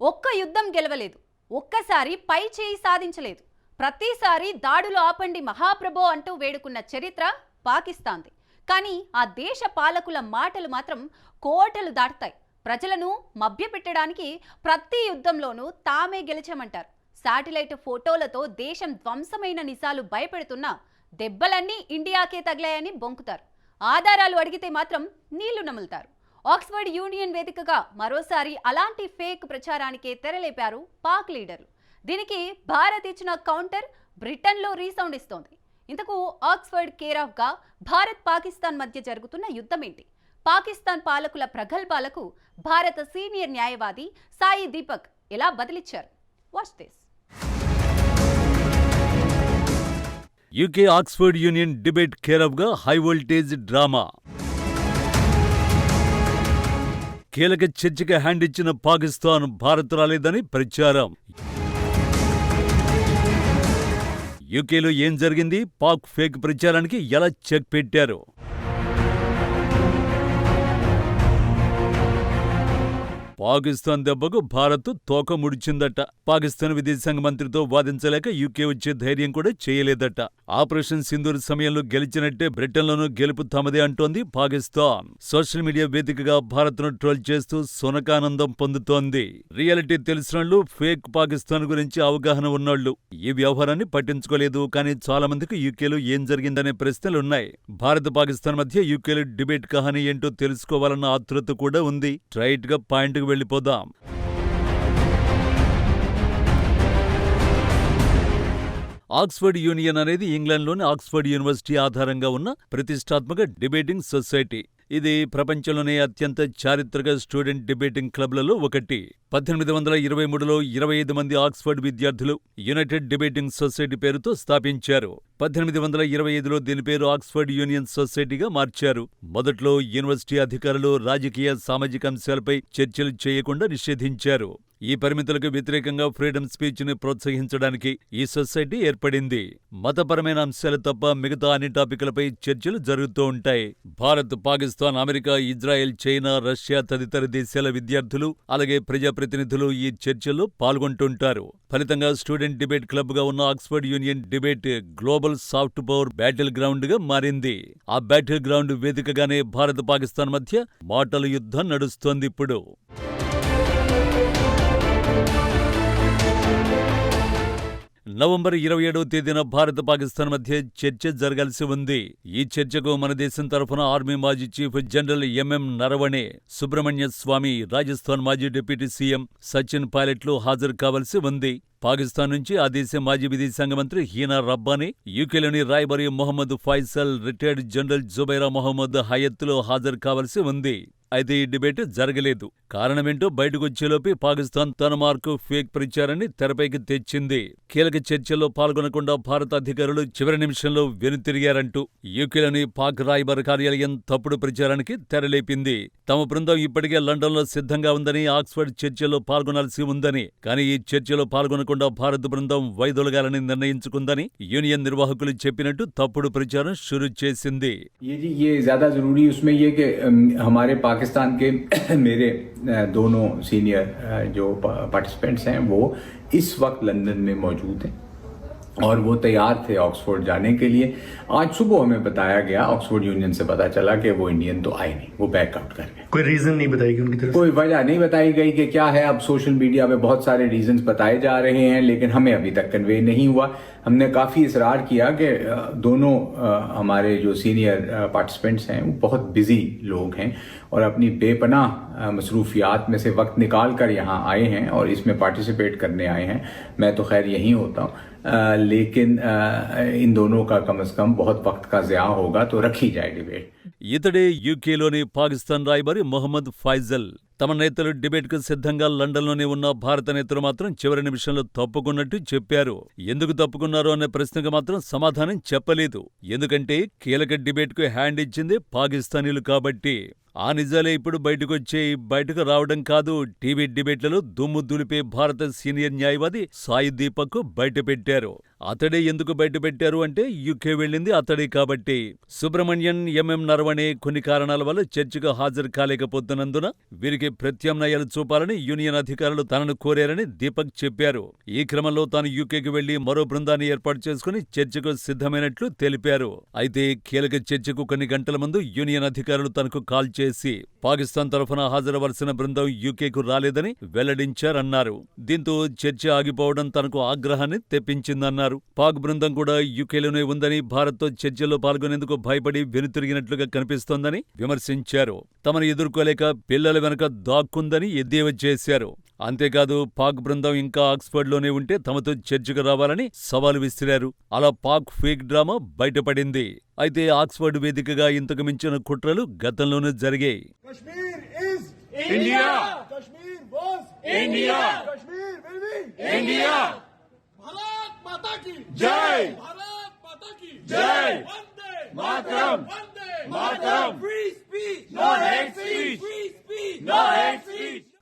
ఒక్క యుద్ధం గెలవలేదు. ఒక్కసారి పై చేయి సాధించలేదు. ప్రతిసారి దాడులు ఆపండి మహాప్రభో అంటూ వేడుకున్న చరిత్ర పాకిస్తాన్ది. కానీ ఆ దేశ పాలకుల మాటలు మాత్రం కోటలు దాటుతాయి. ప్రజలను మభ్యపెట్టడానికి ప్రతి యుద్ధంలోనూ తామే గెలిచామంటారు. శాటిలైట్ ఫోటోలతో దేశం ధ్వంసమైన నిజాలు భయపెడుతున్నా దెబ్బలన్నీ ఇండియాకే తగిలాయని బొంకుతారు. ఆధారాలు అడిగితే మాత్రం నీళ్ళు నములుతారు. ఆక్స్ఫర్డ్ యూనియన్ వేదికగా మరోసారి అలాంటి ఫేక్ ప్రచారానికే తెరలేపారు పాక్ లీడర్లు. దీనికి భారత్ ఇచ్చిన కౌంటర్ బ్రిటన్లో రీసౌండ్ ఇస్తోంది. ఇంతకు ఆక్స్ఫర్డ్ కేరాఫ్గా భారత్ పాకిస్తాన్ మధ్య జరుగుతున్న యుద్ధం ఏంటి పాకిస్తాన్ పాలకుల ప్రగల్భాలకు భారత సీనియర్ న్యాయవాది సాయి దీపక్ ఎలా బదిలిచ్చారు? Watch this UK Oxford Union debate కేరఫ్గా high voltage drama. కీలక చర్చకి హ్యాండ్ ఇచ్చిన పాకిస్తాన్ భారత్ రాలేదని ప్రచారం. యూకేలో ఏం జరిగింది? పాక్ ఫేక్ ప్రచారానికి ఎలా చెక్ పెట్టారు? పాకిస్తాన్ దెబ్బకు భారత్ తోక ముడిచిందట. పాకిస్తాన్ విదేశాంగ మంత్రితో వాదించలేక యూకే వచ్చే ధైర్యం కూడా చేయలేదట. ఆపరేషన్ సింధూర్ సమయంలో గెలిచినట్టే బ్రిటన్లోనూ గెలుపు తమదే అంటోంది పాకిస్తాన్. సోషల్ మీడియా వేదికగా భారత్ను ట్రోల్ చేస్తూ సునకానందం పొందుతోంది. రియాలిటీ తెలిసినోళ్ళు ఫేక్ పాకిస్తాన్ గురించి అవగాహన ఉన్నోళ్ళు ఈ వ్యవహారాన్ని పట్టించుకోలేదు కానీ చాలా మందికి యూకేలో ఏం జరిగిందనే ప్రశ్నలున్నాయి. భారత్ పాకిస్తాన్ మధ్య యూకేలో డిబేట్ కహాని ఏంటో తెలుసుకోవాలన్న ఆతృత కూడా ఉంది. ట్రైట్గా పాయింట్కి Леподам. ఆక్స్ఫర్డ్ యూనియన్ అనేది ఇంగ్లాండ్లోని ఆక్స్ఫర్డ్ యూనివర్సిటీ ఆధారంగా ఉన్న ప్రతిష్టాత్మక డిబేటింగ్ సొసైటీ. ఇది ప్రపంచంలోనే అత్యంత చారిత్రక స్టూడెంట్ డిబేటింగ్ క్లబ్లలో ఒకటి. పద్దెనిమిది వందల ఇరవై మూడులో ఇరవై ఐదు మంది ఆక్స్ఫర్డ్ విద్యార్థులు యునైటెడ్ డిబేటింగ్ సొసైటీ పేరుతో స్థాపించారు. పద్దెనిమిది వందల ఇరవై ఐదులో దీని పేరు ఆక్స్ఫర్డ్ యూనియన్ సొసైటీగా మార్చారు. మొదట్లో యూనివర్సిటీ అధికారులు రాజకీయ సామాజిక అంశాలపై చర్చలు చేయకుండా నిషేధించారు. ఈ పరిమితులకు వ్యతిరేకంగా ఫ్రీడమ్ స్పీచ్ని ప్రోత్సహించడానికి ఈ సొసైటీ ఏర్పడింది. మతపరమైన అంశాలు తప్ప మిగతా అన్ని టాపిక్లపై చర్చలు జరుగుతూ ఉంటాయి. Bharat Pakistan America Israel China Russia తదితర దేశాల విద్యార్థులు అలాగే ప్రజాప్రతినిధులు ఈ చర్చల్లో పాల్గొంటుంటారు. ఫలితంగా స్టూడెంట్ డిబేట్ క్లబ్గా ఉన్న Oxford union debate global soft power battle గ్రౌండ్గా మారింది. ఆ బ్యాటిల్ గ్రౌండ్ వేదికగానే భారత్ పాకిస్తాన్ మధ్య మాటల యుద్ధం నడుస్తోంది ఇప్పుడు. నవంబర్ ఇరవై ఏడవ తేదీన భారత పాకిస్తాన్ మధ్య చర్చ జరగాల్సి ఉంది. ఈ చర్చకు మన దేశం తరఫున ఆర్మీ మాజీ chief general MM Naravane Subrahmanya Swamy Rajasthan మాజీ డిప్యూటీ సీఎం సచిన్ పైలట్లు హాజరు కావాల్సి ఉంది. పాకిస్తాన్ నుంచి ఆ దేశ మాజీ విదేశాంగ మంత్రి హీనా రబ్బానీ యూకేలోని రాయబరి మొహమ్మద్ ఫైసల్ రిటైర్డ్ జనరల్ జుబైరా మొహమ్మద్ హయత్లో హాజరు కావాల్సి ఉంది. అయితే ఈ డిబేట్ జరగలేదు. కారణమేంటో బయటకొచ్చేలోపే పాకిస్తాన్ తన మార్కు ఫేక్ ప్రచారాన్ని తెరపైకి తెచ్చింది. కీలక చర్చల్లో పాల్గొనకుండా భారత అధికారులు చివరి నిమిషంలో వెనుతిరిగారంటూ యూకేలోని పాక్ రాయబార కార్యాలయం తప్పుడు ప్రచారానికి తెరలేపింది. తమ బృందం ఇప్పటికే లండన్లో సిద్ధంగా ఉందని ఆక్స్ఫర్డ్ చర్చలో పాల్గొనాల్సి ఉందని కానీ ఈ చర్చలో పాల్గొనకుండా భారత బృందం వైదొలగాలని నిర్ణయించుకుందని యూనియన్ నిర్వాహకులు చెప్పినట్టు తప్పుడు ప్రచారం షురు చేసింది. पाकिस्तान के मेरे दोनों सीनियर जो पार्टिसिपेंट्स हैं, वो इस वक्त लंदन में मौजूद हैं। और वो तैयार थे ऑक्सफोर्ड जाने के लिए। आज सुबह हमें बताया गया ऑक्सफोर्ड यूनियन से पता चला कि वो इंडियन तो आए नहीं वो बैकआउट कर गए। कोई रीजन नहीं बताई बताएगी उनकी तरफ़ कोई वजह नहीं बताई गई कि क्या है। अब सोशल मीडिया पे बहुत सारे रीजंस बताए जा रहे हैं लेकिन हमें अभी तक कन्वे नहीं हुआ। हमने काफ़ी इसरार किया कि दोनों हमारे जो सीनियर पार्टिसिपेंट्स हैं वो बहुत बिज़ी लोग हैं और अपनी बेपनाह मसरूफियात में से वक्त निकाल कर यहाँ आए हैं और इसमें पार्टिसिपेट करने आए हैं। मैं तो खैर यहीं होता हूँ। अ, लेकिन अ, इन दोनों का कम अज़ कम बहुत वक्त का ज़्या होगा तो रखी जाए डिबेट ఇతడే యూకేలోని పాకిస్తాన్ రాయబారి మొహమ్మద్ ఫైజల్ తమ నేతలు డిబేట్కు సిద్ధంగా లండన్లోనే ఉన్న భారత నేతలు మాత్రం చివరి నిమిషంలో తప్పుకున్నట్టు చెప్పారు ఎందుకు తప్పుకున్నారు అనే ప్రశ్నకు మాత్రం సమాధానం చెప్పలేదు ఎందుకంటే కీలక డిబేట్కు హ్యాండ్ ఇచ్చింది పాకిస్తానీలు కాబట్టి ఆ నిజాలే ఇప్పుడు బయటకొచ్చే బయటకు రావడం కాదు. టీవీ డిబేట్లలో దుమ్ము దులిపే భారత సీనియర్ న్యాయవాది సాయి దీపక్ బయటపెట్టారు. అతడే ఎందుకు బయటపెట్టారు అంటే యూకే వెళ్ళింది అతడే కాబట్టి. సుబ్రహ్మణ్యన్ ఎంఎం నరవణే కొన్ని కారణాల వల్ల చర్చకు హాజరు కాలేకపోతున్నందున వీరికి ప్రత్యామ్నాయాలు చూపాలని యూనియన్ అధికారులు తనను కోరారని దీపక్ చెప్పారు. ఈ క్రమంలో తాను యూకేకి వెళ్ళి మరో బృందాన్ని ఏర్పాటు చేసుకుని చర్చకు సిద్ధమైనట్లు తెలిపారు. అయితే కీలక చర్చకు కొన్ని గంటల ముందు యూనియన్ అధికారులు తనకు కాల్ చేసి పాకిస్తాన్ తరఫున హాజరవలసిన బృందం యూకేకు రాలేదని వెల్లడించారన్నారు. దీంతో చర్చ ఆగిపోవడం తనకు ఆగ్రహాన్ని తెప్పించిందన్నారు. పాక్ బృందం కూడా యూకేలోనే ఉందని భారత్తో చర్చల్లో పాల్గొనేందుకు భయపడి వెనుతిరిగినట్లుగా కనిపిస్తోందని విమర్శించారు. తమను ఎదుర్కోలేక పిల్లల వెనక దాక్కుందని ఎద్దేవా చేశారు. అంతేకాదు పాక్ బృందం ఇంకా ఆక్స్ఫర్డ్లోనే ఉంటే తమతో చర్చకు రావాలని సవాలు విసిరారు. అలా పాక్ ఫేక్ డ్రామా బయటపడింది. అయితే ఆక్స్ఫర్డ్ వేదికగా ఇంతకు మించిన కుట్రలు గతంలోనూ జరిగాయి. Kashmir is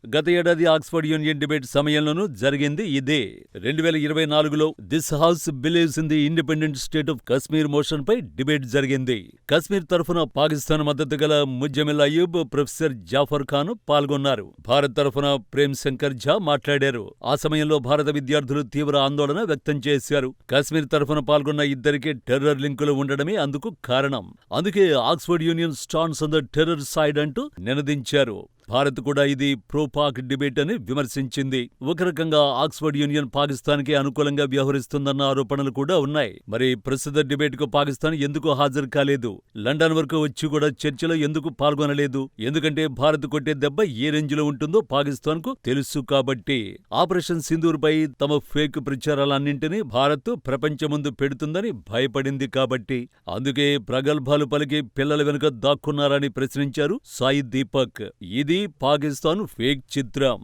గత ఏడాది ఆక్స్ఫర్డ్ యూనియన్ డిబేట్ సమయంలోనూ జరిగింది ఇదే. రెండు వేల ఇరవై నాలుగులో this house believes in the independent state of Kashmir motion pi debate జరిగింది. కశ్మీర్ తరఫున పాకిస్తాన్ మద్దతు గల ముజ్జమిల్ అయ్యూబ్ ప్రొఫెసర్ జాఫర్ ఖాన్ పాల్గొన్నారు. భారత్ తరఫున ప్రేమ్ శంకర్ ఝా మాట్లాడారు. ఆ సమయంలో భారత విద్యార్థులు తీవ్ర ఆందోళన వ్యక్తం చేశారు. కశ్మీర్ తరఫున పాల్గొన్న ఇద్దరికి టెర్రర్ లింకులు ఉండడమే అందుకు కారణం. అందుకే Oxford Union stance on the terror side అంటూ నినదించారు. భారత్ కూడా ఇది ప్రో పాక్ డిబేట్ అని విమర్శించింది. ఒక రకంగా ఆక్స్ఫర్డ్ యూనియన్ పాకిస్తాన్కి అనుకూలంగా వ్యవహరిస్తుందన్న ఆరోపణలు కూడా ఉన్నాయి. మరి ప్రస్తుత డిబేట్కు పాకిస్తాన్ ఎందుకు హాజరు కాలేదు? లండన్ వరకు వచ్చి కూడా చర్చలో ఎందుకు పాల్గొనలేదు? ఎందుకంటే భారత్ కొట్టే దెబ్బ ఏ రేంజ్లో ఉంటుందో పాకిస్తాన్కు తెలుసు కాబట్టి. ఆపరేషన్ సింధూర్ పై తమ ఫేక్ ప్రచారాలన్నింటినీ భారత్ ప్రపంచం ముందు పెడుతుందని భయపడింది కాబట్టి. అందుకే ప్రగల్భాలు పలికి పిల్లల వెనుక దాక్కున్నారని ప్రశ్నించారు సాయి దీపక్. ఇది ఇది పాకిస్తాన్ ఫేక్ చిత్రం.